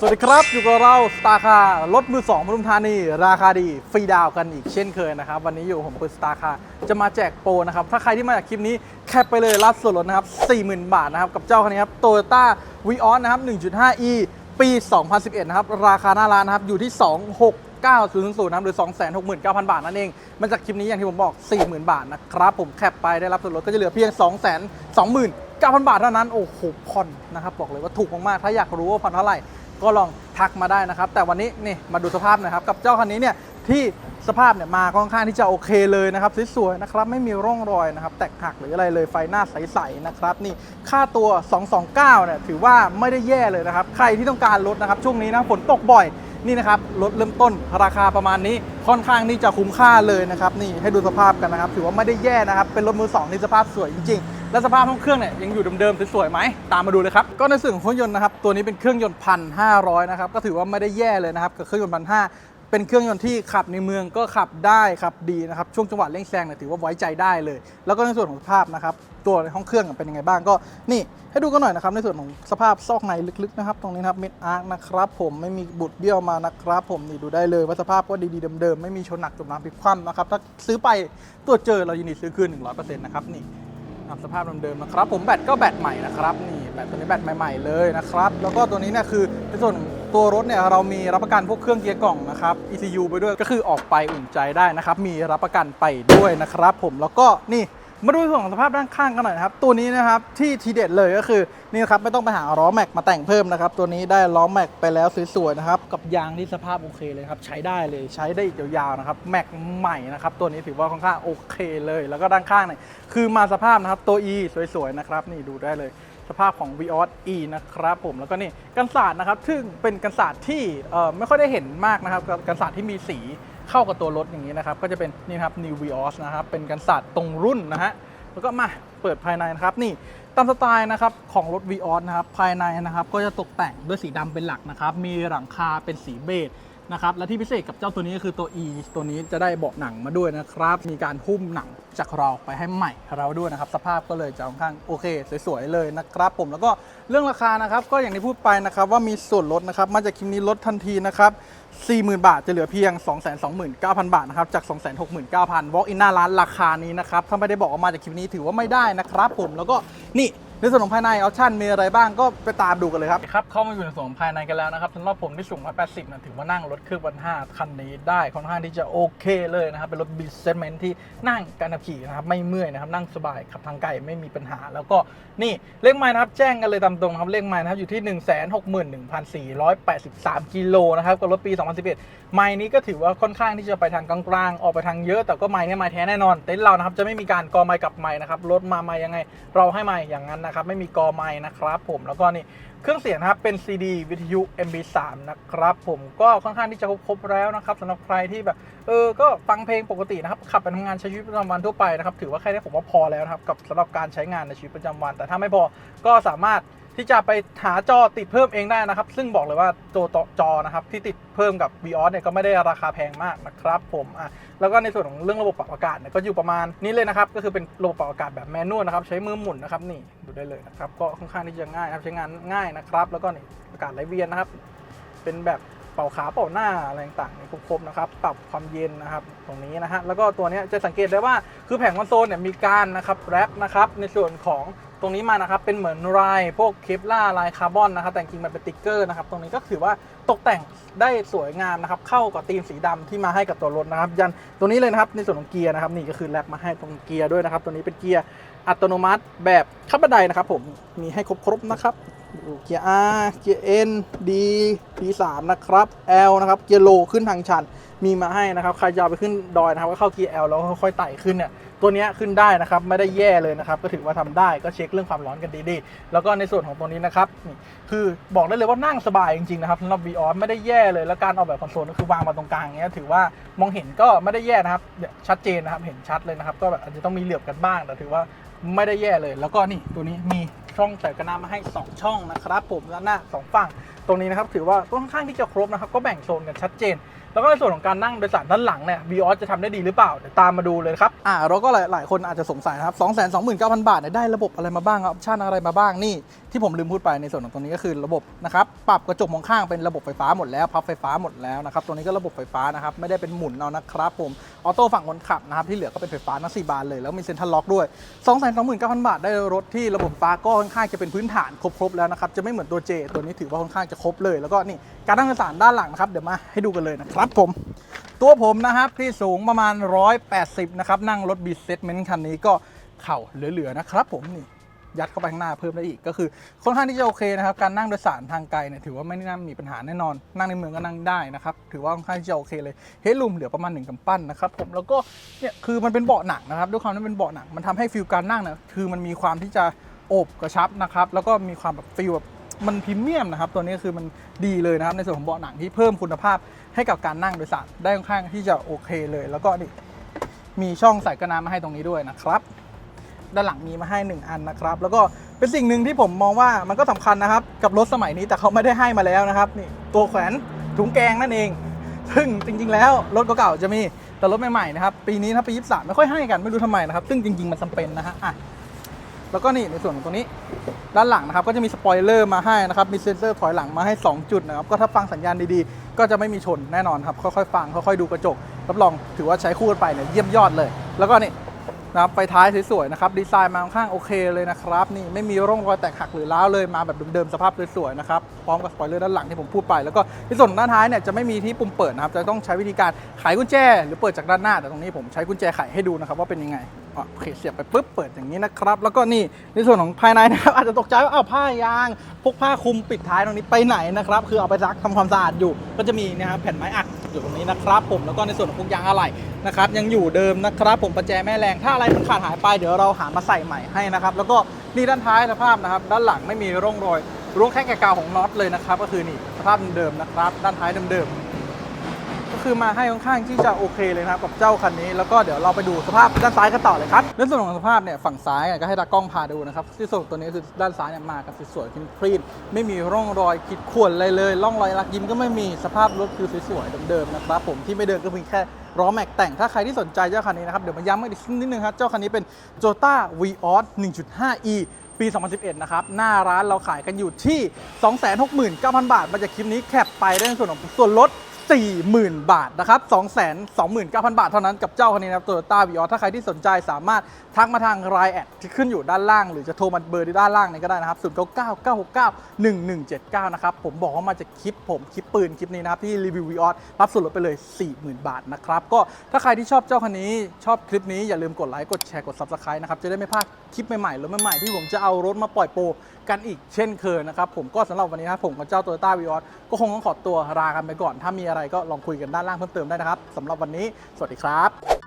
สวัสดีครับ อยู่กับเราสตาร์คารถมือ2ปทุมธานี ราคาดีฟรีดาวกันอีกเช่นเคยนะครับ วันนี้อยู่ผมปืนสตาร์คาจะมาแจกโปรนะครับ ถ้าใครที่มาจากคลิปนี้ แคปไปเลยรับส่วนลดนะครับ 40,000 บาทนะครับ กับเจ้าคันนี้ครับ Toyota v ีออนนะครับ 1.5e ปี 2011 นะครับ ราคาหน้าร้านนะครับ อยู่ที่ 26900นะครับหรือ 269,000 บาทนั่นเอง มันจากคลิปนี้อย่างที่ผมบอก 40,000 บาทนะครับ ผมแคปไปได้รับส่วนลดก็จะเหลือเพียง 220,000 9,000บาทเท่านั้น โอ้โหผ่อนนะครับ บอกเลยว่าถูกมากๆ ถ้าอยากรู้ว่าผ่อนเท่าไหร่ ก็ลองทักมาได้นะครับ แต่วันนี้นี่มาดูสภาพหนะครับ กับเจ้าคันนี้เนี่ยที่สภาพเนี่ยมาค่อนข้างที่จะโอเคเลยนะครับสวยๆนะครับไม่มีร่องรอยนะครับ แตกหักหรืออะไรเลยไฟหน้าใสๆนะครับนี่ค่าตัว 229เนี่ยถือว่าไม่ได้แย่เลยนะครับ ใครที่ต้องการรถนะครับช่วงนี้นะฝนตกบ่อยนี่นะครับรถเริ่มต้นราคาประมาณนี้ค่อนข้างที่จะคุ้มค่าเลยนะครับนี่ให้ดูสภาพกันนะครับ ถือว่าไม่ได้แย่นะครับ เป็นรถมือสองที่สภาพสวยจริงๆ และสภาพห้องเครื่องเนี่ยยังอยู่เดิมๆสวยๆไหมตามมาดูเลยครับก็ในส่วนของเครื่องยนต์นะครับตัวนี้เป็นเครื่องยนต์พันห้าร้อยนะครับก็ถือว่าไม่ได้แย่เลยนะครับกับเครื่องยนต์พันห้าเป็นเครื่องยนต์ที่ขับในเมืองก็ขับได้ขับดีนะครับช่วงจังหวะเร่งแซงเนี่ยถือว่าไว้ใจได้เลย แล้วก็ในส่วนของสภาพนะครับตัวในห้องเครื่องเป็นยังไงบ้างก็นี่ให้ดูกันหน่อยนะครับในส่วนของสภาพซอกในลึกๆนะครับตรงนี้นะครับเม็ดอาร์คนะครับผมไม่มีบุดเบี้ยวมานะครับ ผมนี่ดูได้เลยว่าสภาพก็ดีๆเดิมๆไม่มีชนหนักจมน้ำพลิกคว่ำนะครับถ้าซื้อไปตรวจเจอเรายินดีซื้อคืน100%นะครับนี่ สภาพเดิมๆนะครับผมแบตก็แบตใหม่นะครับนี่แบตตัวนี้แบตใหม่ๆเลยนะครับแล้วก็ตัวนี้เนี่ยคือในส่วนตัวรถเนี่ยเรามีรับประกันพวกเครื่องเกียร์กล่องนะครับ ECU ไปด้วยก็คือออกไปอุ่นใจได้นะครับมีรับประกันไปด้วยนะครับ ผมแล้วก็นี่ มาดูส่วนของสภาพด้านข้างกันหน่อยนะครับ ตัวนี้นะครับที่ทีเด็ดเลยก็คือนี่นะครับไม่ต้องไปหาล้อแม็กมาแต่งเพิ่มนะครับ ตัวนี้ได้ล้อแม็กไปแล้วสวยๆนะครับ กับยางที่สภาพโอเคเลยครับ ใช้ได้เลยใช้ได้อีกยาวๆนะครับแม็กใหม่นะครับ ตัวนี้ถือว่าค่อนข้างโอเคเลย แล้วก็ด้านข้างเนี่ยคือมาสภาพนะครับตัว E สวยๆนะครับ นี่ดูได้เลยสภาพของ v ีออส E นะครับผมแล้วก็นี่กันศาสตร์นะครับ ซึ่งเป็นกันศาสตร์ที่ไม่ค่อยได้เห็นมากนะครับ กับกันศาสตร์ที่มีสี เข้ากับตัวรถอย่างนี้นะครับ ก็จะเป็นนี่ครับ New Vios นะครับ เป็นกันศาสตร์ตรงรุ่นนะฮะ แล้วก็มาเปิดภายในนะครับ นี่ตามสไตล์นะครับของรถ Vios นะครับ ภายในนะครับ ก็จะตกแต่งด้วยสีดำเป็นหลักนะครับ มีหลังคาเป็นสีเบจ นะครับและที่พิเศษกับเจ้าตัวนี้ก็คือตัว E ตัวนี้จะได้เบาะหนังมาด้วยนะครับ มีการหุ้มหนังจากเราไปให้ใหม่เราด้วยนะครับ สภาพก็เลยจะค่อนข้างโอเค สวยๆเลยนะครับ ผมแล้วก็เรื่องราคานะครับ ก็อย่างที่พูดไปนะครับว่ามีส่วนลดนะครับ มาจากคลิปนี้ลดทันทีนะครับ40,000 บาทจะเหลือเพียง 229,000 บาทนะครับ จาก 269,000 walk in หน้าร้านราคานี้นะครับ ถ้าไม่ได้บอกว่ามาจากคลิปนี้ถือว่าไม่ได้นะครับผมแล้วก็นี่ ในส่วนของภายในออปชั่นมีอะไรบ้างก็ไปตามดูกันเลยครับครับเข้ามาอยู่ในส่วนของภายในกันแล้วนะครับสำหรับผมที่สูง180นะถือว่านั่งรถเครื่องวัน5คันนี้ได้ค่อนข้างที่จะโอเคเลยนะครับเป็นรถบิสเซนเมนที่นั่งการขับขี่นะครับไม่เมื่อยนะครับนั่งสบายขับทางไกลไม่มีปัญหา แล้วก็นี่เลขไม้นะครับแจ้งกันเลยตามตรงนะครับเลขไม้นะครับอยู่ที่ 161,483 กิโลนะครับกับรถปี 2011 ไม้นี้ก็ถือว่าค่อนข้างที่จะไปทางกลางๆออกไปทางเยอะ แต่ก็ไม้นี่ไม้แท้แน่นอนเต็นท์เรานะครับจะไม่มีการกอไม้กับไม้นะครับรถมาไม้ยังไง เราให้ไม้อย่างนั้นนะครับ ไม่มีกอไม้นะครับ ผมแล้วก็นี่เครื่องเสียงนะครับเป็น CD วิทยุ MB3 นะครับ ผมก็ค่อนข้างที่จะครบแล้วนะครับสำหรับใครที่แบบ เออก็ฟังเพลงปกตินะครับ ขับไปทำงานใช้ชีวิตประจำวันทั่วไปนะครับ ถือว่าแค่นี้ผมว่าพอแล้วนะครับ กับสำหรับการใช้งานในชีวิตประจำวัน แต่ถ้าไม่พอก็สามารถที่จะไปหาจอติดเพิ่มเองได้นะครับ ซึ่งบอกเลยว่าตัวจอนะครับที่ติดเพิ่มกับ v ีออสเนี่ยก็ไม่ได้ราคาแพงมากนะครับผมอะแล้วก็ในส่วนของเรื่องระบบปรับอากาศเนี่ยก็อยู่ประมาณนี้เลยนะครับ ก็คือเป็นระบบปรับอากาศแบบแมนนวลนะครับ ใช้มือหมุนนะครับนี่ดูได้เลยนะครับ ก็ค่อนข้างที่จะง่ายครับใช้งานง่ายนะครับ แล้วก็นี่อากาศไหลเวียนนะครับ เป็นแบบ เป่าขาเป่าหน้าอะไรต่างๆครบๆนะครับปรับความเย็นนะครับตรงนี้นะฮะแล้วก็ตัวนี้จะสังเกตได้ว่าคือแผงคอนโซลเนี่ยมีการนะครับแรปนะครับในส่วนของตรงนี้มานะครับเป็นเหมือนลายพวกเคปล่าลายคาร์บอนนะครับแต่จริงมันเป็นติ๊กเกอร์นะครับตรงนี้ก็ถือว่าตกแต่งได้สวยงามนะครับเข้ากับธีมสีดำที่มาให้กับตัวรถนะครับยันตัวนี้เลยนะครับในส่วนของเกียร์นะครับนี่ก็คือแรปมาให้ตรงเกียร์ด้วยนะครับตัวนี้เป็นเกียร์ อัตโนมัติแบบขับบันไดนะครับผมมีให้ครบๆนะครับเกียร์ R เกียร์ N D D3 นะครับ L นะครับเกียร์โลขึ้นทางชัน มีมาให้นะครับใครจะไปขึ้นดอยนะครับก็เข้าเกียร์ L แล้วค่อยๆไต่ขึ้นเนี่ยตัวนี้ขึ้นได้นะครับไม่ได้แย่เลยนะครับก็ถือว่าทำได้ก็เช็คเรื่องความร้อนกันดีๆ แล้วก็ในส่วนของตัวนี้นะครับคือบอกได้เลยว่านั่งสบายจริงๆนะครับสำหรับ v ีออไม่ได้แย่เลย แล้วการออกแบบคอนโซลก็คือวางมาตรงกลางเงี้ยถือว่ามองเห็นก็ไม่ได้แย่นะครับชัดเจนนะครับเห็นชัดเลยนะครับก็แบบอาจจะต้องมีเหลือบกันบ้างแต่ถือว่า ไม่ได้แย่เลย แล้วก็นี่ตัวนี้มี ช่องใส่กระน้ำมาให้ 2 ช่องนะครับผมด้านหน้า 2 ฝั่งตรงนี้นะครับถือว่าค่อนข้างที่จะครบนะครับก็แบ่งโซนกันชัดเจน แล้วก็ในส่วนของการนั่งโดยสารด้านหลังเนี่ย v ีออสจะทำได้ดีหรือเปล่าเดี๋ยวตามมาดูเลยครับอ่าเราก็หลายหลายคนอาจจะสงสัยนะครับ2 2 9 0 0 0 บาทเนี่ยได้ระบบอะไรมาบ้างครับออปชั่นอะไรมาบ้างนี่ที่ผมลืมพูดไปในส่วนของตรงนี้ก็คือระบบนะครับปรับกระจกมองข้างเป็นระบบไฟฟ้าหมดแล้วพับไฟฟ้าหมดแล้วนะครับตรงนี้ก็ระบบไฟฟ้านะครับไม่ได้เป็นหมุนเอานะครับผมออโต้ฝั่งคนขับนะครับที่เหลือก็เป็นไฟฟ้าทั้งสี่บานเลยแล้วมีเซ็นทรัลล็อกด้วย2 2 9 0 0 0 บาทได้รถที่ระบบฟ้าก็คอนข้างจะเป็นพื้นฐานครบๆแล้วนะครับจะไม่เหมือนตัว J ตัวนี้ถือว่าค่อนข้างจะครบเลย แล้วก็นี่การนั่งโดยสารด้านหลังนะครับเดี๋ยวมาให้ดูกันเลยนะครับผม ตัวผมนะครับที่สูงประมาณ 180 นะครับนั่งรถบีเซตเมนต์คันนี้ก็เข่าเหลือๆนะครับผมนี่ยัดเข้าไปข้างหน้าเพิ่มได้อีกก็คือค่อนข้างที่จะโอเคนะครับการนั่งโดยสารทางไกลเนี่ยถือว่าไม่น่ามีปัญหาแน่นอน นั่งในเมืองก็นั่งได้นะครับถือว่าค่อนข้างที่จะโอเคเลยเฮดรูมเหลือประมาณหนึ่งกำปั้นนะครับผมแล้วก็เนี่ยคือมันเป็นเบาะหนังนะครับด้วยความที่เป็นเบาะหนังมันทำให้ฟิลการนั่งเนี่ยคือมันมีความที่จะ อบกระชับนะครับแล้วก็มีความแบบฟิลแบบมันพรีเมียมนะครับ ตัวนี้คือมันดีเลยนะครับ ในส่วนของเบาะหนังที่เพิ่มคุณภาพให้กับการนั่งโดยสารได้ค่อนข้างที่จะโอเคเลย แล้วก็นี่มีช่องใส่กระน้ำมาให้ตรงนี้ด้วยนะครับ ด้านหลังมีมาให้ 1 อันนะครับ แล้วก็เป็นสิ่งหนึ่งที่ผมมองว่ามันก็สำคัญนะครับ กับรถสมัยนี้แต่เขาไม่ได้ให้มาแล้วนะครับนี่ตัวแขวนถุงแกงนั่นเอง ซึ่งจริง ๆ แล้วรถเก่าๆจะมีแต่รถใหม่ๆนะครับปีนี้ถ้าปี 23 ไม่ค่อยให้กันไม่รู้ทำไมนะครับ ซึ่งจริงๆมันจำเป็นนะฮะอะ แล้วก็นี่ในส่วนของตรงนี้ด้านหลังนะครับก็จะมีสปอยเลอร์มาให้นะครับมีเซ็นเซอร์ถอยหลังมาให้ 2 จุดนะครับก็ถ้าฟังสัญญาณดีๆ ก็จะไม่มีชนแน่นอนครับค่อยๆฟังค่อยๆดูกระจกรับรองถือว่าใช้คู่กันไปเนี่ยเยี่ยมยอดเลย แล้วก็นี่ นะครับไฟท้ายสวยๆนะครับดีไซน์มาค่อนข้างโอเคเลยนะครับนี่ไม่มีร่องรอยแตกหักหรือร้าวเลยมาแบบเดิมๆสภาพสวยๆนะครับพร้อมกับสปอยเลอร์ด้านหลังที่ผมพูดไปแล้วก็ในส่วนด้านท้ายเนี่ยจะไม่มีที่ปุ่มเปิดนะครับจะต้องใช้วิธีการไขกุญแจ หรือเปิดจากด้านหน้าแต่ตรงนี้ผมใช้กุญแจไขให้ดูนะครับว่าเป็นยังไงอะโอเคเสียบไปปุ๊บเปิดอย่างนี้นะครับแล้วก็นี่ในส่วนของภายในนะครับอาจจะตกใจว่าอ้าวผ้ายางพวกผ้าคลุมปิดท้ายตรงนี้ไปไหนนะครับคือเอาไปซักทำความสะอาดอยู่ ก็จะมีนะครับแผ่นไม้อัด อยู่ตรงนี้นะครับผมแล้วก็ในส่วนของพวกยางอะไหล่นะครับยังอยู่เดิมนะครับผมประแจแม่แรงถ้าอะไรมันขาดหายไปเดี๋ยวเราหามาใส่ใหม่ให้นะครับแล้วก็นี่ด้านท้ายสภาพนะครับ ด้านหลังไม่มีร่องรอยร่วงแค่แกาวของน็อตเลยนะครับ ก็คือนี่สภาพเดิมนะครับ ด้านท้ายเดิมๆ คือมาให้ค่อนข้างที่จะโอเคเลยนะครับกับเจ้าคันนี้แล้วก็เดี๋ยวเราไปดูสภาพด้านซ้ายกันต่อเลยครับในส่วนของสภาพเนี่ยฝั่งซ้ายก็ให้ตากล้องพาดูนะครับที่ส่วนตัวนี้คือด้านซ้ายเนี่ยมากันสวยๆคลีนไม่มีร่องรอยขีดข่วนอะไรเลยร่องรอยรักยิ้มก็ไม่มีสภาพรถคือสวยๆเดิมๆนะครับผมที่ไม่เดินก็เพียงแค่ล้อแม็กแต่งถ้าใครที่สนใจเจ้าคันนี้นะครับเดี๋ยวมาย้ำอีกนิดนึงครับเจ้าคันนี้เป็น t o y o t a v i o s 1.5e ปี 2011 นะครับ หน้าร้านเราขายกันอยู่ที่ 269,000 บาท มาจากคลิปนี้แคปไปได้ในส่วนของส่วนลด 40,000 บาทนะครับ 229,000 บาทเท่านั้นกับเจ้าคันนี้นะครับ Toyota v i o s ถ้าใครที่สนใจสามารถทักมาทางไลน์แอดที่ขึ้นอยู่ด้านล่าง หรือจะโทรมาเบอร์ที่ด้านล่างนี้ก็ได้นะครับ 0999691179 นะครับ ผมบอกว่ามาจากคลิปผม คลิปปืน คลิปนี้นะครับ ที่รีวิว v i o s รับส่วนลดไปเลย 40,000 บาทนะครับ ก็ถ้าใครที่ชอบเจ้าคันนี้ชอบคลิปนี้อย่าลืมกดไลค์กดแชร์กด Subscribe นะครับจะได้ไม่พลาด คลิปใหม่ๆหรือใหม่ๆที่ผมจะเอารถมาปล่อยโปรกันอีกเช่นเคยนะครับผมก็สำหรับวันนี้นะผมกับเจ้าโตโยต้าวีออสก็คงต้องขอตัวลากันไปก่อน ถ้ามีอะไรก็ลองคุยกันด้านล่างเพิ่มเติมได้นะครับสำหรับวันนี้ สวัสดีครับ